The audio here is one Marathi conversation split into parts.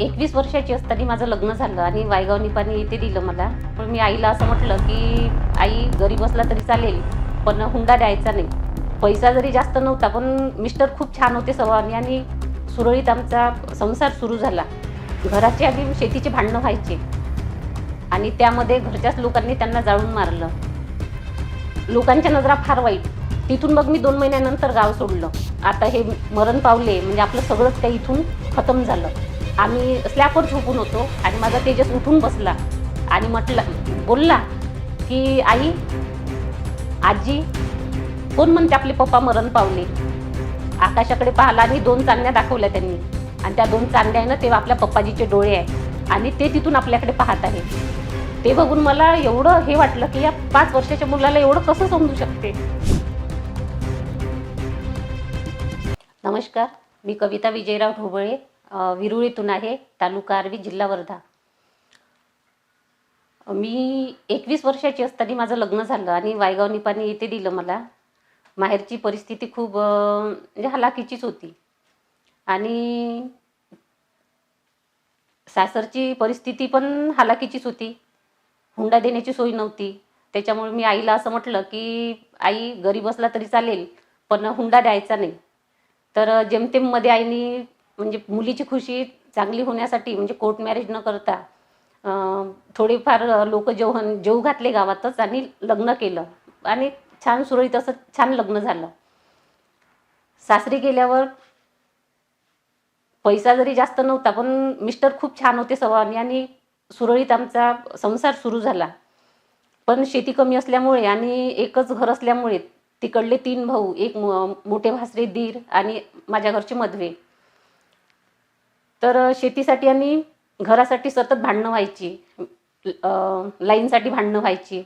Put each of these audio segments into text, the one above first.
एकवीस वर्षाची असताना माझं लग्न झालं आणि वायगाव निपाणी येथे दिलं मला. पण मी आईला असं म्हटलं की आई गरीब असला तरी चालेल पण हुंडा द्यायचा नाही. पैसा जरी जास्त नव्हता पण मिस्टर खूप छान होते स्वभावाने आणि सुरळीत आमचा संसार सुरू झाला. घराचे आधी शेतीचे भांडणं व्हायचे आणि त्यामध्ये घरच्याच लोकांनी त्यांना जाळून मारलं. लोकांच्या नजरा फार वाईट. तिथून मग मी दोन महिन्यानंतर गाव सोडलं. आता हे मरण पावले म्हणजे आपलं सगळंच काही इथून खतम झालं. आम्ही स्लॅपवर झोपून होतो आणि माझा तेजस उठून बसला आणि म्हटलं बोलला की आई आजी कोण म्हणते आपले पप्पा मरण पावले? आकाशाकडे पाहिला आणि दोन चांदण्या दाखवल्या त्यांनी. आणि त्या दोन चांदण्या आहे ना तेव्हा आपल्या पप्पाजीचे डोळे आहे आणि ते तिथून आपल्याकडे पाहत आहे. ते बघून मला एवढं हे वाटलं की या पाच वर्षाच्या मुलाला एवढं कसं समजू शकते? नमस्कार मी कविता विजयराव ढोबळे. विरुळीतून आहे तालुका आर्वी जिल्हा वर्धा. मी एकवीस वर्षाची असताना माझं लग्न झालं आणि वायगाव निपाणी येथे दिलं मला. माहेरची परिस्थिती खूप म्हणजे हलाखीचीच होती. आणि सासरची परिस्थिती पण हलाखीचीच होती. हुंडा देण्याची सोय नव्हती. त्याच्यामुळे मी आईला असं म्हटलं की आई गरीब असला तरी चालेल पण हुंडा द्यायचा नाही. तर जेमतेममध्ये आईनी म्हणजे मुलीची खुशी चांगली होण्यासाठी म्हणजे कोर्ट मॅरेज न करता थोडेफार लोक जेवण जेऊ घातले गावातच आणि लग्न केलं. आणि छान सुरळीत असं छान लग्न झालं. सासरी गेल्यावर पैसा जरी जास्त नव्हता पण मिस्टर खूप छान होते सवानी आणि सुरळीत आमचा संसार सुरू झाला. पण शेती कमी असल्यामुळे आणि एकच घर असल्यामुळे तिकडले तीन भाऊ एक मोठे भासरे दीर आणि माझ्या घरचे मधवे. तर शेतीसाठी आणि घरासाठी सतत भांडणं व्हायची. लाईनसाठी भांडणं व्हायची.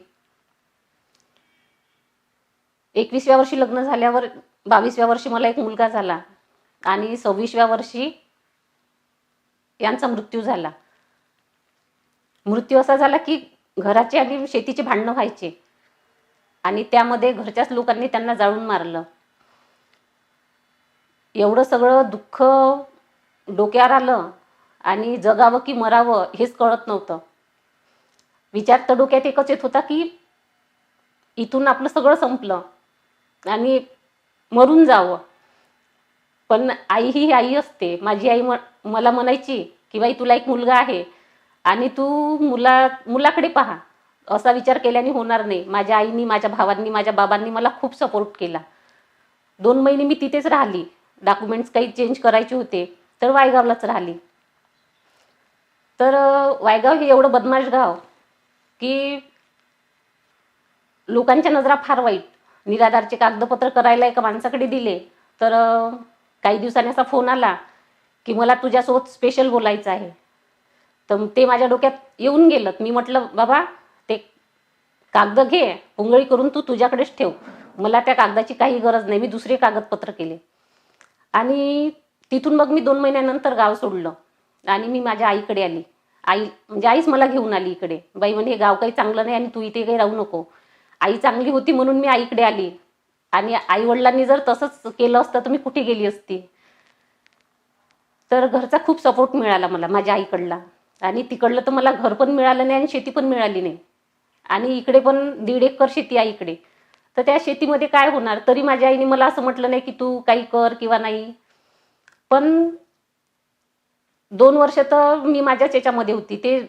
एकवीसव्या वर्षी लग्न झाल्यावर बावीसव्या वर्षी मला एक मुलगा झाला आणि सव्वीसव्या वर्षी यांचा मृत्यू झाला. मृत्यू असा झाला की घराचे आणि शेतीचे भांडणं व्हायचे आणि त्यामध्ये घरच्याच लोकांनी त्यांना जाळून मारलं. एवढं सगळं दुःख डोक्यावर आलं आणि जगावं की मरावं हेच कळत नव्हतं. विचार तर डोक्यात एकच येत होता की इथून आपलं सगळं संपलं आणि मरून जावं. पण आई ही आई असते. माझी आई म मला म्हणायची की बाई तुला एक मुलगा आहे आणि तू मुला मुलाकडे पहा. असा विचार केल्याने होणार नाही. माझ्या आईनी माझ्या भावांनी माझ्या बाबांनी मला खूप सपोर्ट केला. दोन महिने मी तिथेच राहिली. डॉक्युमेंट्स काही चेंज करायचे होते. तर वायगावलाच राहिली. तर वायगाव हे एवढं बदमाश गाव की लोकांच्या नजरा फार वाईट. निराधारचे कागदपत्र करायला एका माणसाकडे दिले. तर काही दिवसांनी असा फोन आला की मला तुझ्यासोबत स्पेशल बोलायचं आहे. तर ते माझ्या डोक्यात येऊन गेलं. मी म्हटलं बाबा ते कागद घे पुंगळी करून तू तुझ्याकडेच ठेव. मला त्या कागदाची काही गरज नाही. मी दुसरे कागदपत्र केले. आणि तिथून मग मी दोन महिन्यानंतर गाव सोडलं. आणि मी माझ्या आईकडे आली. आई म्हणजे आईच मला घेऊन आली इकडे. बाई म्हणे हे गाव काही चांगलं नाही आणि तू इथे काही राहू नको. आई चांगली होती म्हणून मी आईकडे आली. आणि आई वडिलांनी जर तसंच केलं असतं तर मी कुठे गेली असती? तर घरचा खूप सपोर्ट मिळाला मला माझ्या आईकडला. आणि तिकडलं तर मला घर पण मिळालं नाही आणि शेती पण मिळाली नाही. आणि इकडे पण दीड एकर शेती आहे इकडे. तर त्या शेतीमध्ये काय होणार? तरी माझ्या आईने मला असं म्हटलं नाही की तू काही कर किंवा नाही. पण दोन वर्ष तर मी माझ्याच याच्यामध्ये होती. ते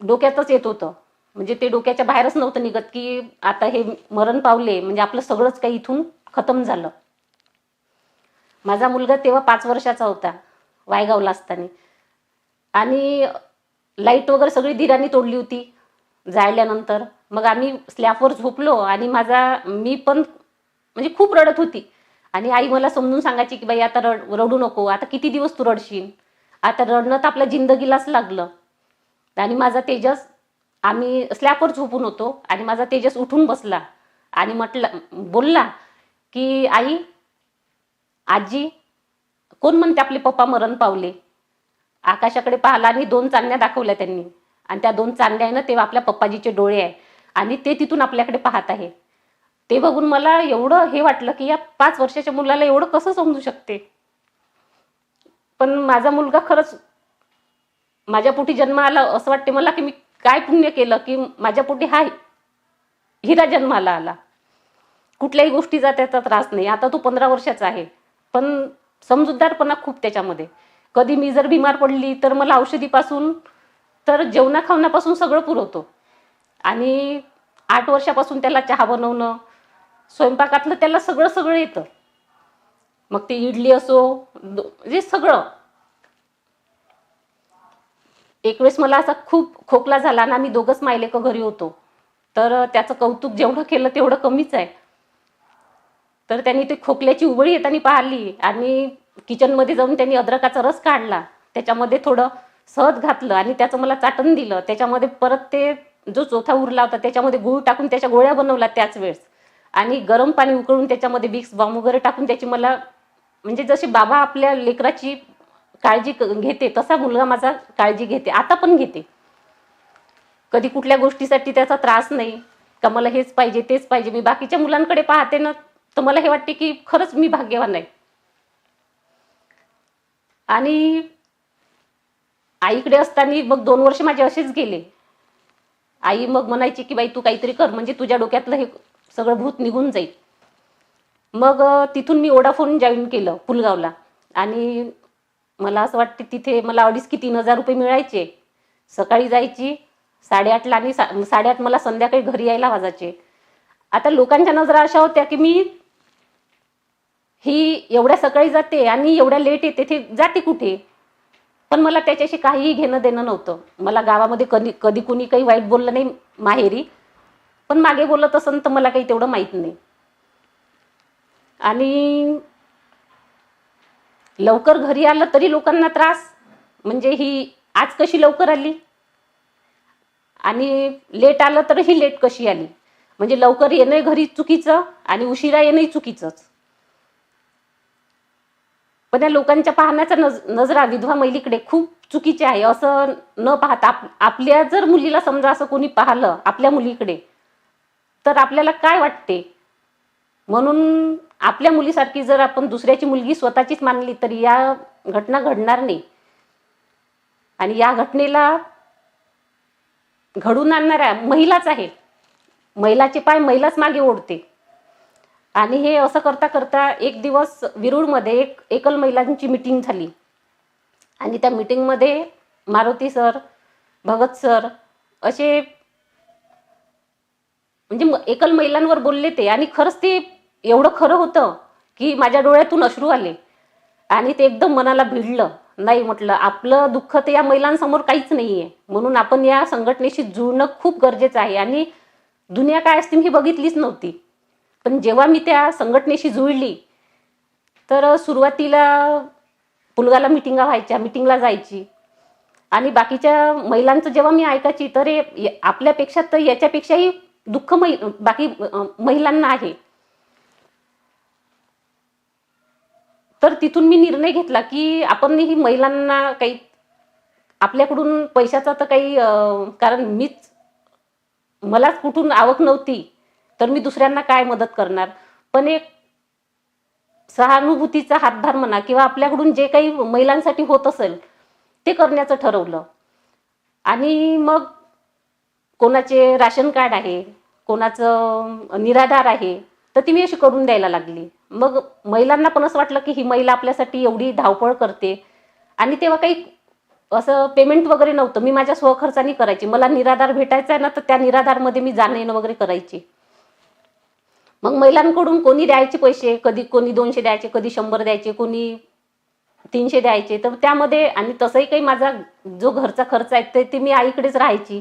डोक्यातच येत होतं. म्हणजे ते डोक्याच्या बाहेरच नव्हतं निघत की आता हे मरण पावले. म्हणजे आपलं सगळंच काही इथून खतम झालं. माझा मुलगा तेव्हा पाच वर्षाचा होता वायगावला असताना. आणि लाइट वगैरे सगळी धीराने तोडली होती जाळल्यानंतर. मग आम्ही स्लॅबवर झोपलो आणि माझा मी पण म्हणजे खूप रडत होती. आणि आई मला समजून सांगायची की बाई आता रड रडू नको आता किती दिवस तू रडशील? आता रडणं तर आपल्या जिंदगीलाच लागलं. आणि माझा तेजस आम्ही स्लॅपवर झोपून होतो आणि माझा तेजस उठून बसला आणि म्हटला बोलला की आई आजी कोण म्हणते आपले पप्पा मरण पावले? आकाशाकडे पाहिला आणि दोन चांदण्या दाखवल्या त्यांनी. आणि त्या दोन चांदण्या आहे ना तेव्हा आपल्या पप्पाजीचे डोळे आहे. आणि ते तिथून आपल्याकडे पाहत आहे. ते बघून मला एवढं हे वाटलं की या पाच वर्षाच्या मुलाला एवढं कसं समजू शकते? पण माझा मुलगा खरंच माझ्या पोटी जन्म आला असं वाटते मला की मी काय पुण्य केलं की माझ्या पोटी हा हिरा जन्माला आला. कुठल्याही गोष्टीचा त्याचा त्रास नाही. आता तो पंधरा वर्षाचा आहे. पण समजूतदारपणा खूप त्याच्यामध्ये. कधी मी जर बिमार पडली तर मला औषधीपासून तर जेवणा खावण्यापासून सगळं पुरवतो. आणि आठ वर्षापासून त्याला चहा बनवणं स्वयंपाकातलं त्याला सगळं सगळं येतं. मग ते इडली असो जे सगळं. एक वेळेस मला असा खूप खोकला झाला ना आम्ही दोघंच मायलेक घरी होतो. तर त्याचं कौतुक जेवढं केलं तेवढं कमीच आहे. तर त्यांनी ते खोकल्याची उबळी येताना पाहिली आणि किचनमध्ये जाऊन त्यांनी अद्रकाचा रस काढला. त्याच्यामध्ये थोडं सहज घातलं आणि त्याचं मला चाटण दिलं. त्याच्यामध्ये परत ते जो चोथा उरला होता त्याच्यामध्ये गुळ टाकून त्याच्या गोळ्या बनवला त्याच वेळेस. आणि गरम पाणी उकळून त्याच्यामध्ये विक्स बॉम्ब वगैरे टाकून त्याची मला म्हणजे जसे बाबा आपल्या लेकराची काळजी घेते तसा मुलगा माझा काळजी घेते आता पण घेते. कधी कुठल्या गोष्टीसाठी त्याचा त्रास नाही का मला हेच पाहिजे तेच पाहिजे मी बाकीच्या मुलांकडे पाहते ना तर मला हे वाटते की खरंच मी भाग्यवान आहे. आणि आईकडे असताना मग दोन वर्ष माझे असेच गेले. आई मग म्हणायची की बाई तू काहीतरी कर म्हणजे तुझ्या डोक्यातलं हे सगळं भूत निघून जाईल. मग तिथून मी ओडाफोन जॉईन केलं पुलगावला. आणि मला असं वाटते तिथे मला अडीच की तीन हजार रुपये मिळायचे. सकाळी जायची साडेआठला आणि सा साडेआठ मला संध्याकाळी घरी यायला वाजायचे. आता लोकांच्या नजरा अशा होत्या की मी ही एवढ्या सकाळी जाते आणि एवढ्या लेट येते ते जाते कुठे? पण मला त्याच्याशी काहीही घेणं देणं नव्हतं. मला गावामध्ये कधी कधी कुणी काही वाईट बोललं नाही माहेरी. पण मागे बोलत असन तर मला काही तेवढं माहीत नाही. आणि लवकर घरी आलं तरी लोकांना त्रास म्हणजे ही आज कशी लवकर आली? आणि लेट आलं तर ही लेट कशी आली? म्हणजे लवकर येणं घरी चुकीचं आणि उशिरा येणंही चुकीचंच. पण या लोकांच्या पाहण्याचा नज नजरा विधवा महिलीकडे खूप चुकीचे आहे. असं न पाहता आप आपल्या जर मुलीला समजा असं कोणी पाहिलं आपल्या मुलीकडे तर आपल्याला काय वाटते? म्हणून आपल्या मुलीसारखी जर आपण दुसऱ्याची मुलगी स्वतःचीच मानली तर या घटना घडणार नाही. आणि या घटनेला घडून आणणाऱ्या महिलाच आहे महिलाचे पाय महिलाच मागे ओढते. आणि हे असं करता करता एक दिवस विरूळमध्ये एक एकल महिलांची मिटिंग झाली. आणि त्या मिटिंगमध्ये मारुती सर भगत सर असे म्हणजे एकल महिलांवर बोलले ते. आणि खरंच ते एवढं खरं होतं की माझ्या डोळ्यातून अश्रू आले. आणि ते एकदम मनाला भिडलं. नाही म्हटलं आपलं दुःख तर या महिलांसमोर काहीच नाही आहे म्हणून आपण या संघटनेशी जुळणं खूप गरजेचं आहे. आणि दुनिया काय असते मी बघितलीच नव्हती. पण जेव्हा मी त्या संघटनेशी जुळली तर सुरुवातीला पुलगाला मिटिंगा व्हायच्या मिटिंगला जायची. आणि बाकीच्या महिलांचं जेव्हा मी ऐकायची तर हे आपल्यापेक्षा तर याच्यापेक्षाही दुःख मै बाकी महिलांना आहे. तर तिथून मी निर्णय घेतला की आपण ही महिलांना काही आपल्याकडून पैशाचा तर काही कारण मीच मलाच कुठून आवक नव्हती तर मी दुसऱ्यांना काय मदत करणार? पण एक सहानुभूतीचा हातभार म्हणा किंवा आपल्याकडून जे काही महिलांसाठी होत असेल ते करण्याचं ठरवलं. आणि मग कोणाचे राशन कार्ड आहे कोणाचं निराधार आहे तर ती मी अशी करून द्यायला लागली. मग महिलांना पण असं वाटलं की ही महिला आपल्यासाठी एवढी धावपळ करते. आणि तेव्हा काही असं पेमेंट वगैरे नव्हतं. मी माझ्या स्वखर्चाने करायची. मला निराधार भेटायचा आहे ना तर त्या निराधारमध्ये मी जाणं येणं वगैरे करायची. मग महिलांकडून कोणी द्यायचे पैसे? कधी कोणी दोनशे द्यायचे कधी शंभर द्यायचे कोणी तीनशे द्यायचे. तर त्यामध्ये आणि तसंही काही माझा जो घरचा खर्च आहे ते ती मी आईकडेच राहायची.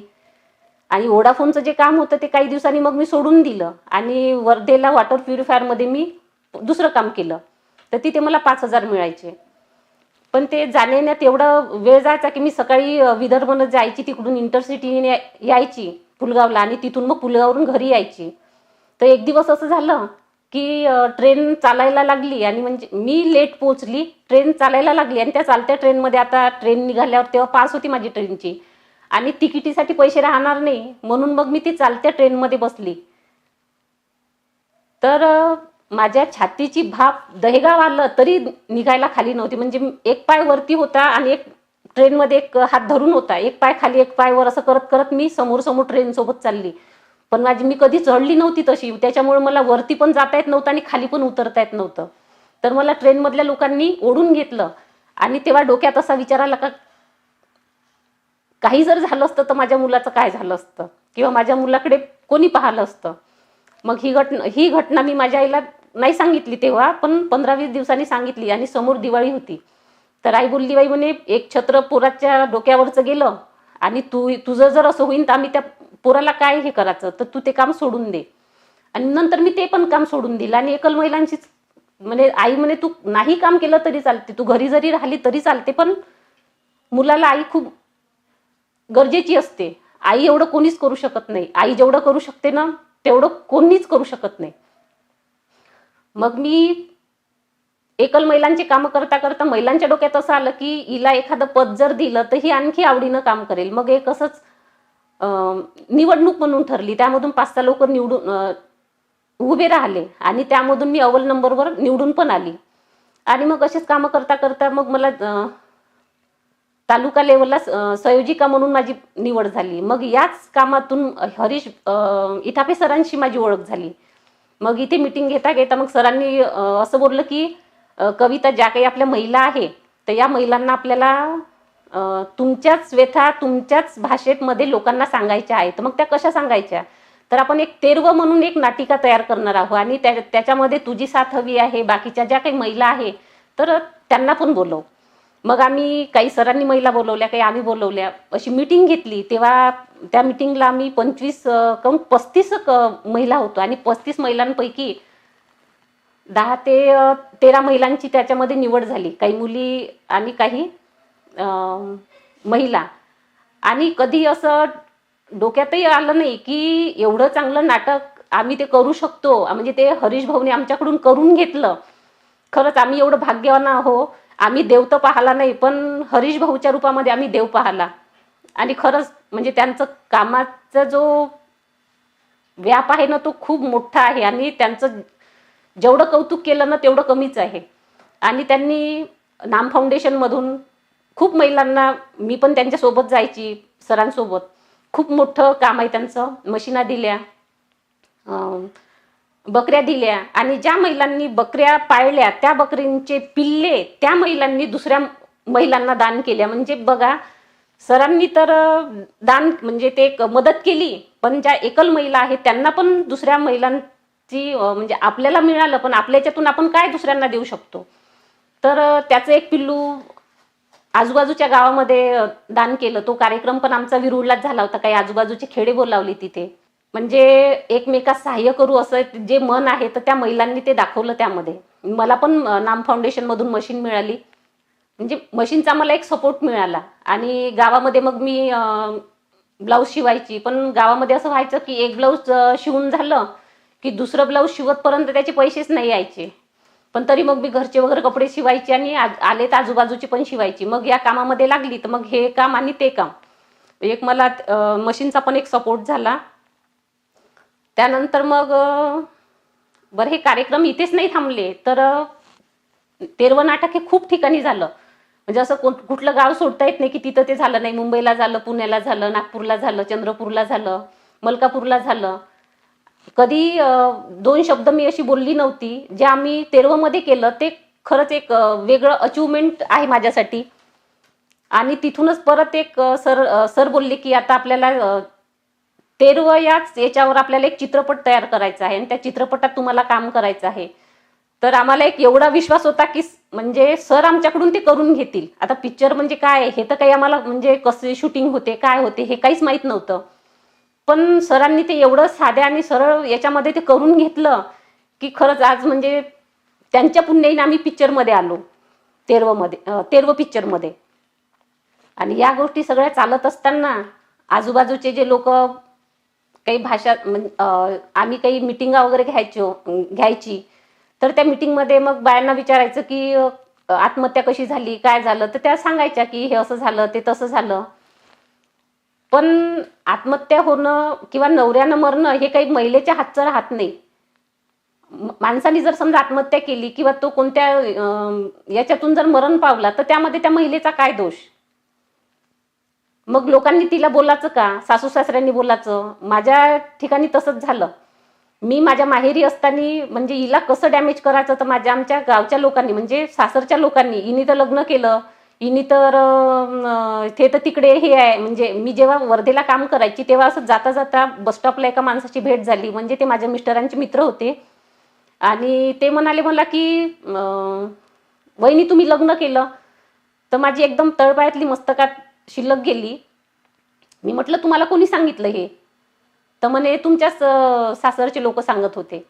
आणि ओडाफोनचं जे काम होतं ते काही दिवसांनी मग मी सोडून दिलं. आणि वर्धेला वॉटर प्युरिफायरमध्ये मी दुसरं काम केलं. तर तिथे मला पाच हजार मिळायचे. पण ते जाण्यात एवढा वेळ जायचा की मी सकाळी विदर्भनं जायची तिकडून इंटरसिटीने यायची पुलगावला आणि तिथून मग पुलगावरून घरी यायची. तर एक दिवस असं झालं की ट्रेन चालायला लागली आणि म्हणजे मी लेट पोहोचली ट्रेन चालायला लागली आणि त्या चालत्या ट्रेनमध्ये आता ट्रेन निघाल्यावर तेव्हा पास होती माझी ट्रेनची. आणि तिकिटीसाठी पैसे राहणार नाही. म्हणून मग मी ती चालत्या ट्रेनमध्ये बसली. तर माझ्या छातीची भाप दहेगाव आलं तरी निघायला खाली नव्हती. म्हणजे एक पाय वरती होता आणि एक ट्रेनमध्ये एक हात धरून होता. एक पाय खाली एक पाय वर असं करत करत मी समोर समोर ट्रेन सोबत चालली. पण माझी मी कधी चढली नव्हती तशी. त्याच्यामुळे मला वरती पण जाता येत नव्हतं आणि खाली पण उतरता येत नव्हतं. तर मला ट्रेनमधल्या लोकांनी ओढून घेतलं. आणि तेव्हा डोक्यात असा विचार आला का काही जर झालं असतं तर माझ्या मुलाचं काय झालं असतं? किंवा माझ्या मुलाकडे कोणी पाहिलं असतं? मग ही घटना ही घटना मी माझ्या आईला नाही सांगितली तेव्हा पण पंधरा वीस दिवसांनी सांगितली आणि समोर दिवाळी होती. तर आई बोलली बाई म्हणे एक छत्र पोराच्या डोक्यावरचं गेलं आणि तू तुझं जर असं होईन तर आम्ही त्या पोराला काय हे करायचं? तर तू ते काम सोडून दे. आणि नंतर मी ते पण काम सोडून दिलं आणि एकल महिलांचीच म्हणजे आई म्हणे तू नाही काम केलं तरी चालते. तू घरी जरी राहिली तरी चालते पण मुलाला आई खूप गरजेची असते. आई एवढं कोणीच करू शकत नाही. आई जेवढं करू शकते ना तेवढं कोणीच करू शकत नाही. मग मी एकल महिलांची कामं करता करता महिलांच्या डोक्यात असं आलं की हिला एखादं पद जर दिलं तर ही आणखी आवडीनं काम करेल. मग एक असंच निवडणूक म्हणून ठरली. त्यामधून पाच सहा लोक निवडून उभे राहिले आणि त्यामधून मी अव्वल नंबरवर निवडून पण आली. आणि मग असेच कामं करता करता मग मला तालुका लेवलला संयोजिका म्हणून माझी निवड झाली. मग याच कामातून हरीश इटापे इथापे सरांशी माझी ओळख झाली. मग इथे मिटिंग घेता घेता मग सरांनी असं बोललं की कविता ज्या काही आपल्या महिला आहे तर या महिलांना आपल्याला तुमच्याच व्यथा तुमच्याच भाषेत मध्ये लोकांना सांगायच्या आहेत. मग त्या कशा सांगायच्या? तर आपण एक तेरव म्हणून एक नाटिका तयार करणार आहोत आणि त्या त्याच्यामध्ये तुझी साथ हवी आहे बाकीच्या ज्या काही महिला आहे तर त्यांना पण बोलव. मग आम्ही काही सरांनी महिला बोलवल्या काही आम्ही बोलवल्या. अशी मिटिंग घेतली. तेव्हा त्या मिटिंगला आम्ही पंचवीस कम पस्तीस क- महिला होतो. आणि पस्तीस महिलांपैकी दहा ते तेरा महिलांची त्याच्यामध्ये निवड झाली. काही मुली आणि काही महिला. आणि कधी असं डोक्यातही आलं नाही की एवढं चांगलं नाटक आम्ही ते करू शकतो. म्हणजे ते हरीश भाऊने आमच्याकडून करून घेतलं. खरंच आम्ही एवढं भाग्यवान आहो आम्ही देव तर पाहला नाही पण हरीश भाऊच्या रूपामध्ये आम्ही देव पाहला. आणि खरंच म्हणजे त्यांचं कामाचा जो व्याप आहे ना तो खूप मोठा आहे. आणि त्यांचं जेवढं कौतुक केलं ना तेवढं कमीच आहे. आणि त्यांनी नाम फाउंडेशनमधून खूप महिलांना मी पण त्यांच्यासोबत जायची सरांसोबत. खूप मोठं काम आहे त्यांचं. मशीना दिल्या. बकऱ्या दिल्या आणि ज्या महिलांनी बकऱ्या पाळल्या त्या बकरींचे पिल्ले त्या महिलांनी दुसऱ्या महिलांना दान केल्या. म्हणजे बघा सरांनी तर दान म्हणजे ते एक मदत केली पण ज्या एकल महिला आहेत त्यांना पण दुसऱ्या महिलांची म्हणजे आपल्याला मिळालं पण आपल्या याच्यातून आपण काय दुसऱ्यांना देऊ शकतो? तर त्याचं एक पिल्लू आजूबाजूच्या गावामध्ये दान केलं. तो कार्यक्रम पण आमचा विरुळलाच झाला होता. काही आजूबाजूचे खेडे बोलावले तिथे. म्हणजे एकमेकास सहाय्य करू असं जे मन आहे तर त्या महिलांनी ते दाखवलं त्यामध्ये. मला पण नाम फाउंडेशन मधून मशीन मिळाली. म्हणजे मशीनचा मला एक सपोर्ट मिळाला. आणि गावामध्ये मग मी ब्लाऊज शिवायची. पण गावामध्ये असं व्हायचं की एक ब्लाऊज शिवून झालं की दुसरं ब्लाऊज शिवतपर्यंत त्याचे पैसेच नाही यायचे. पण तरी मग मी घरचे वगैरे कपडे शिवायचे आणि आ- आले तर आजूबाजूची पण शिवायची. मग या कामामध्ये लागली तर मग हे काम आणि ते काम. एक मला मशीनचा पण एक सपोर्ट झाला. त्यानंतर मग बरं हे कार्यक्रम इथेच नाही थांबले तर तेरवं नाटक हे खूप ठिकाणी झालं. म्हणजे असं कोण- कुठलं गाव सोडता येत नाही की तिथं ते झालं नाही. मुंबईला झालं पुण्याला झालं नागपूरला झालं चंद्रपूरला झालं मलकापूरला झालं. कधी दोन शब्द मी अशी बोलली नव्हती. जे आम्ही तेरवमध्ये केलं ते खरंच एक वेगळं अचिव्हमेंट आहे माझ्यासाठी. आणि तिथूनच परत एक सर सर बोलले की आता आपल्याला तेरव याच याच्यावर आपल्याला एक चित्रपट तयार करायचा आहे आणि त्या चित्रपटात तुम्हाला काम करायचं आहे. तर आम्हाला एक एवढा विश्वास होता की म्हणजे सर आमच्याकडून ते करून घेतील. आता पिक्चर म्हणजे काय? हे तर काही आम्हाला म्हणजे कसे शूटिंग होते काय होते हे काहीच माहीत नव्हतं. पण सरांनी ते एवढं साध्या आणि सरळ याच्यामध्ये ते करून घेतलं की खरंच आज म्हणजे त्यांच्या पुण्याईने आम्ही पिक्चरमध्ये आलो. तेरवमध्ये तेरव पिक्चरमध्ये. आणि या गोष्टी सगळ्या चालत असताना आजूबाजूचे जे लोक काही भाषा आम्ही काही मिटिंगा वगैरे घ्यायचो घ्यायची. तर त्या मिटिंगमध्ये मग बायांना विचारायचं की आत्महत्या कशी झाली काय झालं? तर त्या सांगायच्या की हे असं झालं ते तसं झालं. पण आत्महत्या होणं किंवा नवऱ्यानं मरणं हे काही महिलेच्या हातचं राहत नाही. माणसाने जर समजा आत्महत्या केली किंवा तो कोणत्या याच्यातून जर मरण पावला तर त्यामध्ये त्या महिलेचा काय दोष? मग लोकांनी तिला बोलायचं का? सासू सासऱ्यांनी बोलायचं? माझ्या ठिकाणी तसंच झालं. मी माझ्या माहेरी असताना म्हणजे हिला कसं डॅमेज करायचं तर माझ्या आमच्या गावच्या लोकांनी म्हणजे सासरच्या लोकांनी हिनी तर लग्न केलं. हिनी तर ते तर तिकडे हे आहे. म्हणजे मी जेव्हा वर्धेला काम करायची तेव्हा असं जाता जाता बसस्टॉपला एका माणसाची भेट झाली. म्हणजे ते माझ्या मिस्टरांचे मित्र होते. आणि ते म्हणाले मला की वहिनी तुम्ही लग्न केलं. तर माझी एकदम तळपायातली मस्तकात शिल्लक गेली. मी म्हटलं तुम्हाला कोणी सांगितलं हे? तर म्हणे तुमच्याच सासरचे लोक सांगत होते.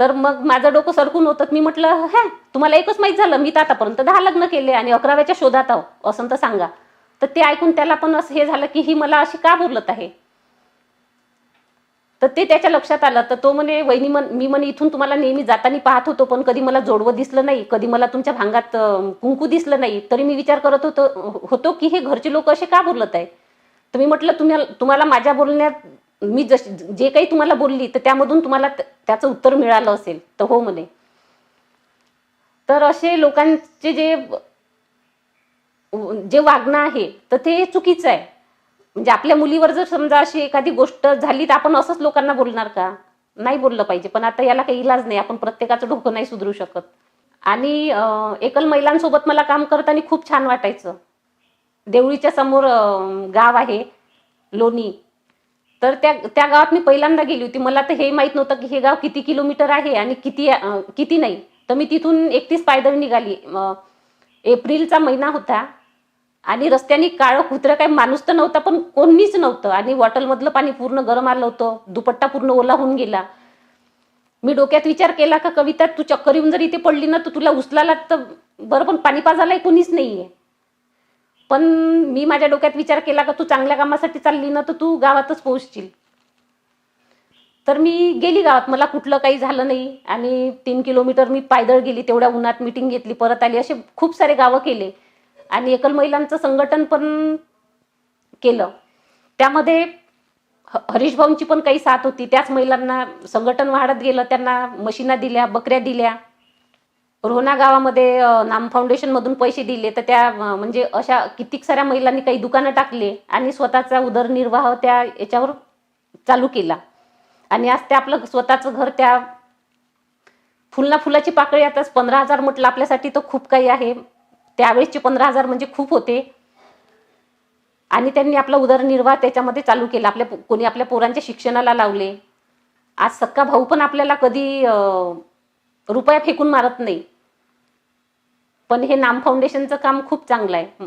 तर मग माझं डोकं सरकून होतं. मी म्हटलं हे तुम्हाला एकच माहीत झालं मी तर आतापर्यंत दहा लग्न केले आणि अकराव्याच्या शोधात आहो असं तर सांगा. तर ते ऐकून त्याला पण असं हे झालं की ही मला अशी का बोलत आहे? तर ते त्याच्या लक्षात आलं. तर तो म्हणे वहिनी मन मी म्हणे इथून तुम्हाला नेहमी जाताना पाहत होतो पण कधी मला जोडवं दिसलं नाही कधी मला तुमच्या भांगात कुंकू दिसलं नाही तरी मी विचार करत होतो होतो की हे घरचे लोक असे का बोलत आहे तर मी म्हटलं तुम्ही तुम्हाला माझ्या बोलण्यात मी जशी जे काही तुम्हाला बोलली तर त्यामधून तुम्हाला त्याचं उत्तर मिळालं असेल. तर हो म्हणे. तर असे लोकांचे जे जे वागणं आहे तर ते चुकीचं आहे. म्हणजे आपल्या मुलीवर जर समजा अशी एखादी गोष्ट झाली तर आपण असंच लोकांना बोलणार का? नाही बोललं पाहिजे. पण आता याला काही इलाज नाही. आपण प्रत्येकाचं डोकं नाही सुधरू शकत. आणि एकल महिलांसोबत मला काम करताना खूप छान वाटायचं. देवळीच्या समोर गाव आहे लोणी. तर त्या त्या गावात मी पहिल्यांदा गेली होती. मला तर हे माहीत नव्हतं की हे गाव किती किलोमीटर आहे आणि किती किती नाही. तर मी तिथून एकतीस पायदळ निघाली. एप्रिलचा महिना होता. आणि रस्त्याने काळं कुत्रं काही माणूस तर नव्हता पण कोणीच नव्हतं. आणि बॉटलमधलं पाणी पूर्ण गरम आलं होतं दुपट्टा पूर्ण ओला होऊन गेला. मी डोक्यात विचार केला का कविता तू चक्कर येऊन जर इथे पडली ना तर तुला उचलाला तर बरं पण पाणी पाजायला कोणीच नाही आहे पण मी माझ्या डोक्यात विचार केला का तू चांगल्या कामासाठी चालली ना तर तू गावातच पोहोचशील. तर मी गेली गावात मला कुठलं काही झालं नाही. आणि तीन किलोमीटर मी पायदळ गेली तेवढ्या उन्हात मिटिंग घेतली परत आली असे खूप सारे गावं केले. आणि एकल महिलांचं संघटन पण केलं. त्यामध्ये हरीश भाऊंची पण काही साथ होती. त्याच महिलांना संघटन वाढत गेलं. त्यांना मशीना दिल्या बकऱ्या दिल्या. रोहना गावामध्ये नाम फाउंडेशन मधून पैसे दिले. तर त्या म्हणजे अशा कितीक साऱ्या महिलांनी काही दुकानं टाकले आणि स्वतःचा उदरनिर्वाह त्या याच्यावर चालू केला. आणि आज ते आपलं स्वतःचं घर त्या फुलना फुलाची पाकळी आताच पंधरा हजार म्हटलं. आपल्यासाठी तर खूप काही आहे. त्यावेळेसचे पंधरा हजार म्हणजे खूप होते. आणि त्यांनी आपला उदरनिर्वाह त्याच्यामध्ये चालू केला. आपल्या कोणी आपल्या पोरांच्या शिक्षणाला लावले. आज सक्का भाऊ पण आपल्याला कधी रुपया फेकून मारत नाही. पण हे नाम फाउंडेशनचं काम खूप चांगलं आहे.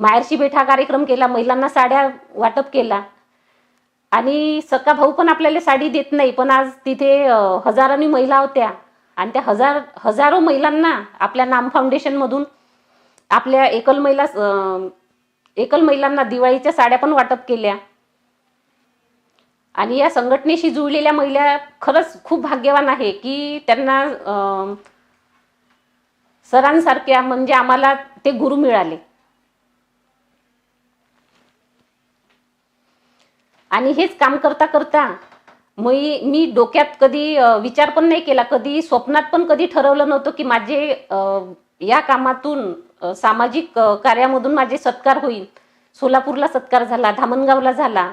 माहेरशी भेट हा कार्यक्रम केला महिलांना साड्या वाटप केला. आणि सक्का भाऊ पण आपल्याला साडी देत नाही. पण आज तिथे हजारांनी महिला होत्या. आणि त्या हजार हजारो महिलांना आपल्या नाम फाउंडेशनमधून आपल्या एकल महिला एकल महिलांना दिवाळीच्या साड्या पण वाटप केल्या. आणि या संघटनेशी जुळलेल्या महिला खरंच खूप भाग्यवान आहे की त्यांना सरांसारख्या म्हणजे आम्हाला ते गुरु मिळाले. आणि हेच काम करता करता मी मी डोक्यात कधी विचार पण नाही केला कधी स्वप्नात पण कधी ठरवलं नव्हतं की माझे या कामातून सामाजिक कार्यामधून माझे सत्कार होईल. सोलापूरला सत्कार झाला धामणगावला झाला.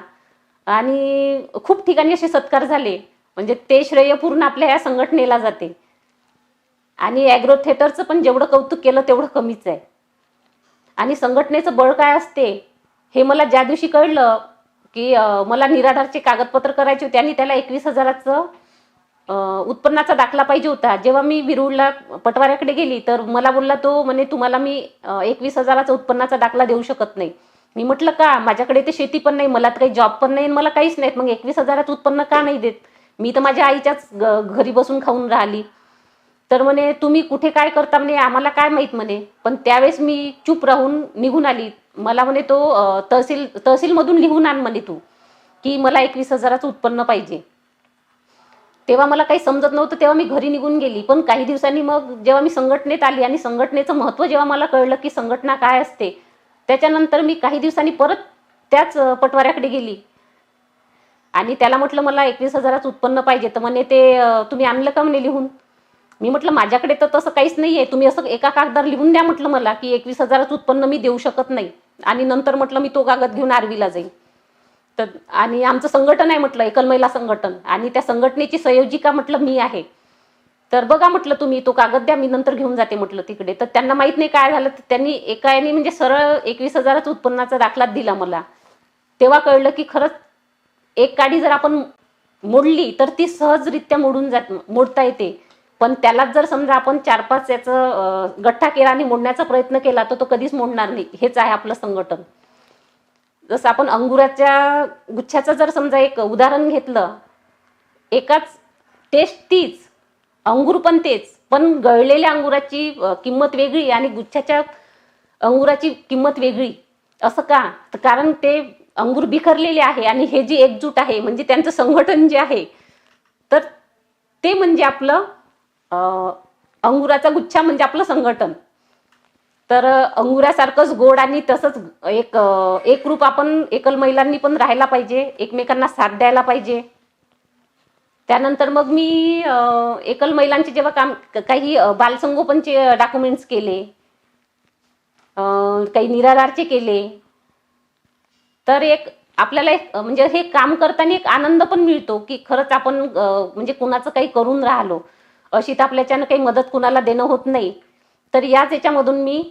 आणि खूप ठिकाणी असे सत्कार झाले. म्हणजे ते श्रेय पूर्ण आपल्या या संघटनेला जाते. आणि ॲग्रो थिएटरचं पण जेवढं कौतुक केलं तेवढं कमीच आहे. आणि संघटनेचं बळ काय असते हे मला ज्या दिवशी कळलं की मला निराधारचे कागदपत्र करायचे होते आणि त्याला एकवीस हजाराचं उत्पन्नाचा दाखला पाहिजे होता. जेव्हा मी विरुळला पटवाऱ्याकडे गेली तर मला बोलला तो म्हणे तुम्हाला मी एकवीस हजाराचा उत्पन्नाचा दाखला देऊ शकत नाही. मी म्हटलं का? माझ्याकडे ते शेती पण नाही मला तर काही जॉब पण नाही आणि मला काहीच नाहीत. मग एकवीस हजाराचं उत्पन्न का नाही देत? मी तर माझ्या आईच्याच घरी बसून खाऊन राहिली. तर म्हणे तुम्ही कुठे काय करता म्हणे? आम्हाला काय माहीत म्हणे? पण त्यावेळेस मी चूप राहून निघून आली. मला म्हणे तो तहसील तहसीलमधून लिहून आण म्हणे तू की मला एकवीस हजाराचं उत्पन्न पाहिजे. तेव्हा मला काही समजत नव्हतं तेव्हा मी घरी निघून गेली. पण काही दिवसांनी मग जेव्हा मी संघटनेत आली आणि संघटनेचं महत्त्व जेव्हा मला कळलं की संघटना काय असते त्याच्यानंतर मी काही दिवसांनी परत त्याच पटवाऱ्याकडे गेली. आणि त्याला म्हटलं मला एकवीस हजाराचं उत्पन्न पाहिजे. तर म्हणे ते तुम्ही आणलं का? म्हणे लिहून. मी म्हटलं माझ्याकडे तर तसं काहीच नाही आहे तुम्ही असं एका कागदावर लिहून द्या म्हटलं मला की एकवीस हजाराचं उत्पन्न मी देऊ शकत नाही. आणि नंतर म्हटलं मी तो कागद घेऊन आरवीला जाईल तर आणि आमचं संघटन आहे म्हटलं एकल महिला संघटन. आणि त्या संघटनेची संयोजिका म्हटलं मी आहे. तर बघा म्हटलं तुम्ही तो कागद द्या मी नंतर घेऊन जाते म्हटलं तिकडे. तर त्यांना माहीत नाही काय झालं तर त्यांनी एका याने म्हणजे सरळ एकवीस हजारच उत्पन्नाचा दाखलाच दिला मला. तेव्हा कळलं की खरंच एक काडी जर आपण मोडली तर ती सहजरित्या मोडून जात मोडता येते. पण त्यालाच जर समजा आपण चार पाच याचं गठ्ठा केला आणि मोडण्याचा प्रयत्न केला तर तो कधीच मोडणार नाही. हेच आहे आपलं संघटन. जसं आपण अंगुराच्या गुच्छाचं जर समजा एक उदाहरण घेतलं एकाच टेस्ट तीच अंगूर पण तेच पण गळलेल्या अंगुराची किंमत वेगळी आणि गुच्छाच्या अंगुराची किंमत वेगळी असं का? तर कारण ते अंगूर बिखरलेले आहे आणि हे जी एकजूट आहे म्हणजे त्यांचं संघटन जे आहे तर ते म्हणजे आपलं अंगुराचा गुच्छा म्हणजे आपलं संघटन. तर अंगुऱ्यासारखंच अंगुरासारखंच गोड आणि तसंच एक एक रूप आपण एकल महिलांनी पण राहायला पाहिजे एकमेकांना साथ द्यायला पाहिजे. त्यानंतर मग मी एकल महिलांचे जेव्हा काम काही बालसंगोपनचे डॉक्युमेंट्स केले काही निराधारचे केले. तर एक आपल्याला एक म्हणजे हे काम करताना एक आनंद पण मिळतो की खरंच आपण म्हणजे कुणाचं काही करून राहिलो अशी तर आपल्याच्यानं काही मदत कुणाला देणं होत नाही. तर याच याच्यामधून मी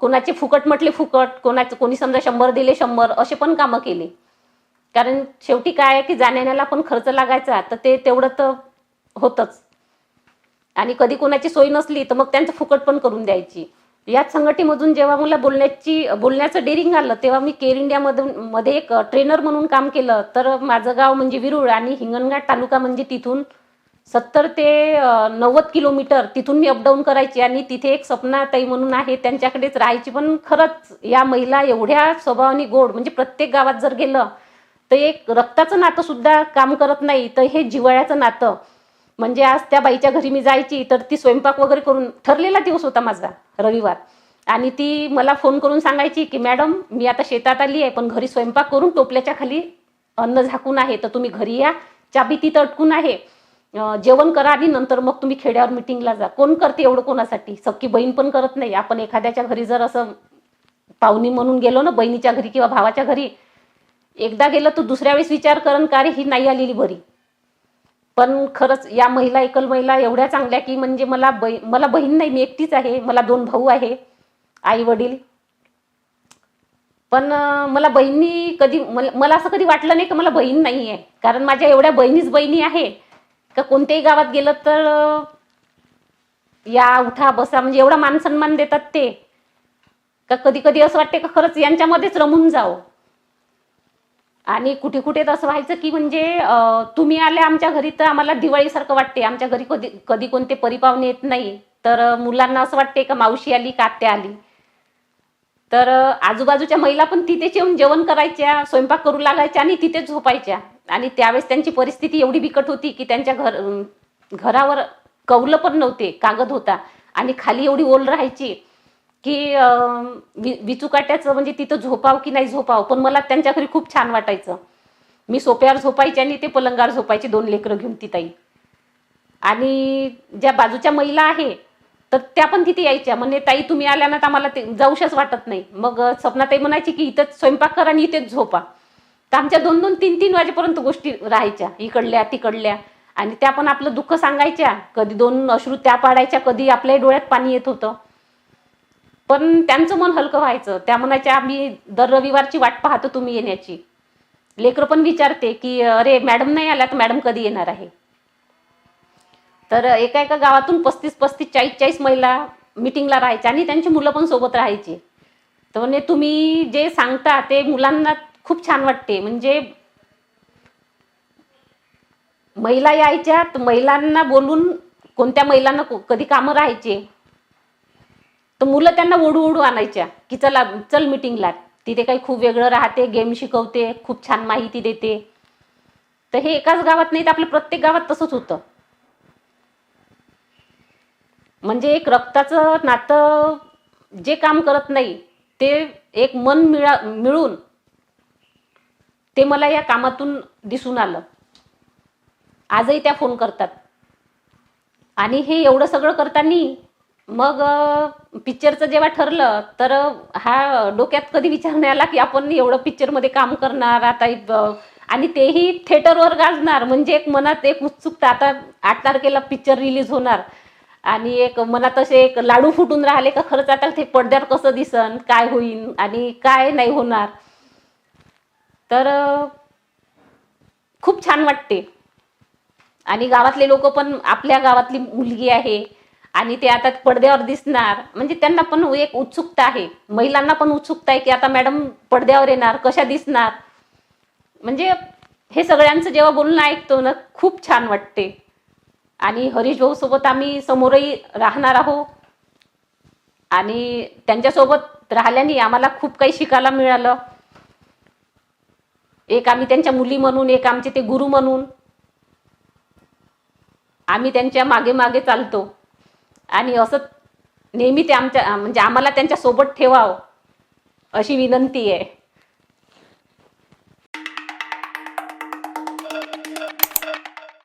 कोणाचे फुकट म्हटले फुकट कोणाचे कोणी समजा शंभर दिले शंभर असे पण कामं केले. कारण शेवटी काय आहे की जाण्याला पण खर्च लागायचा तर ते तेवढं तर होतच. आणि कधी कोणाची सोय नसली तर मग त्यांचं फुकट पण करून द्यायची. याच संघटनेमधून जेव्हा मला बोलण्याची बोलण्याचं डेअरिंग आलं तेव्हा मी केअर इंडियामधून मध्ये एक ट्रेनर म्हणून काम केलं. तर माझं गाव म्हणजे विरुळ आणि हिंगणघाट तालुका म्हणजे तिथून सत्तर ते नव्वद किलोमीटर तिथून मी अपडाऊन करायची आणि तिथे एक सपना ताई म्हणून आहे त्यांच्याकडेच राहायची. पण खरंच या महिला एवढ्या स्वभावाने गोड म्हणजे प्रत्येक गावात जर गेलं तर एक रक्ताचं नातं सुद्धा काम करत नाही तर हे जिव्हाळ्याचं नातं. म्हणजे आज त्या बाईच्या घरी मी जायची तर ती स्वयंपाक वगैरे करून ठरलेला दिवस होता माझा रविवार. आणि ती मला फोन करून सांगायची की मॅडम मी आता शेतात आली आहे पण घरी स्वयंपाक करून टोपल्याच्या खाली अन्न झाकून आहे तर तुम्ही घरी या. चाबी ती अटकून आहे. जेवण करा आणि नंतर मग तुम्ही खेड्यावर मिटिंगला जा. कोण करते एवढं कोणासाठी? सख्खी बहीण पण करत नाही. आपण एखाद्याच्या घरी जर असं पाहुणी म्हणून गेलो ना बहिणीच्या घरी किंवा भावाच्या घरी एकदा गेलं तर दुसऱ्या वेळेस विचार करण का रे ही नाही आलेली बरी? पण खरंच या महिला एकल महिला एवढ्या चांगल्या की म्हणजे मला बै मला बहीण नाही मी एकटीच आहे. मला दोन भाऊ आहे आई वडील पण मला बहिणी कधी मला असं कधी वाटलं नाही की मला बहीण नाही आहे कारण माझ्या एवढ्या बहिणीच बहिणी आहे. का कोणत्याही गावात गेलं तर या उठा बसा म्हणजे एवढा मान सन्मान देतात ते. का कधी कधी असं वाटते का खरंच यांच्यामध्येच रमून जावं. आणि कुठे कुठे असं व्हायचं की म्हणजे तुम्ही आले आमच्या घरी तर आम्हाला दिवाळीसारखं वाटते. आमच्या घरी कधी कधी कोणते परिपावणे येत नाही. तर मुलांना असं वाटते का मावशी आली का आत्या आली. तर आजूबाजूच्या महिला पण तिथेच येऊन जेवण करायच्या स्वयंपाक करू लागायच्या आणि तिथेच झोपायच्या. आणि त्यावेळेस त्यांची परिस्थिती एवढी बिकट होती की त्यांच्या घर घरावर कौलं पण नव्हते कागद होता. आणि खाली एवढी ओल राहायची की वि विचुकाट्याचं म्हणजे तिथं झोपाव की नाही झोपाव पण मला त्यांच्या घरी खूप छान वाटायचं. मी सोप्यावर झोपायचे आणि ते पलंगावर झोपायचे दोन लेकरं घेऊन ती ताई. आणि ज्या बाजूच्या महिला आहे तर त्या पण तिथे यायच्या. म्हणजे ताई तुम्ही आल्या ना तर आम्हाला ते जाऊशच वाटत नाही. मग स्वप्नाताई सपनाताई म्हणायची की इथंच स्वयंपाक करा आणि इथेच झोपा. तर आमच्या दोन दोन तीन तीन वाजेपर्यंत गोष्टी राहायच्या इकडल्या तिकडल्या. आणि त्या पण आपलं दुःख सांगायच्या. कधी दोन अश्रू त्या पाडायच्या कधी आपल्या डोळ्यात पाणी येत होतं. पण त्यांचं मन हलकं व्हायचं. त्या म्हणायच्या आम्ही दर रविवारची वाट पाहतो तुम्ही येण्याची. लेकरं पण विचारते की अरे मॅडम नाही आल्या तर मॅडम कधी येणार आहे? तर एका एका गावातून पस्तीस पस्तीस चाळीस चाळीस महिला मिटिंगला राहायच्या आणि त्यांची मुलं पण सोबत राहायची. तर म्हणजे तुम्ही जे सांगता ते मुलांना खूप छान वाटते. म्हणजे महिला यायच्या तर महिलांना बोलून कोणत्या महिलांना कधी कामं राहायचे तर मुलं त्यांना ओढू ओढू आणायच्या की चला चल मिटिंगला तिथे काही खूप वेगळं राहते गेम शिकवते खूप छान माहिती देते. तर हे एकाच गावात नाही तर आपल्या प्रत्येक गावात तसंच होतं. म्हणजे एक रक्ताचं नातं जे काम करत नाही ते एक मन मिळा मिळून ते मला या कामातून दिसून आलं. आजही त्या फोन करतात. आणि हे एवढं सगळं करताना मग पिक्चरचं जेव्हा ठरलं तर हा डोक्यात कधी विचार नाही आला की आपण एवढं पिक्चरमध्ये काम करणार आता आणि तेही थिएटरवर गाजणार. म्हणजे एक मनात एक उत्सुकता आता आठ तारखेला पिक्चर रिलीज होणार. आणि एक मनात असे एक लाडू फुटून राहिले का खरंच आता ते पडद्यावर कसं दिसन काय होईल आणि काय नाही होणार. तर खूप छान वाटते. आणि गावातले लोक पण आपल्या गावातली मुलगी आहे आणि ते आता पडद्यावर दिसणार. म्हणजे त्यांना पण एक उत्सुकता आहे. महिलांना पण उत्सुकता आहे की आता मॅडम पडद्यावर येणार कशा दिसणार? म्हणजे हे सगळ्यांचं जेव्हा बोलणं ऐकतो ना खूप छान वाटते. आणि हरीश भाऊ सोबत आम्ही समोरही राहणार आहोत. आणि त्यांच्यासोबत राहिल्याने आम्हाला खूप काही शिकायला मिळालं. एक आम्ही त्यांच्या मुली म्हणून एक आमचे ते गुरु म्हणून. आम्ही त्यांच्या मागे मागे चालतो. आणि असं नेहमी ते आमच्या म्हणजे आम्हाला त्यांच्यासोबत ठेवावं अशी विनंती आहे.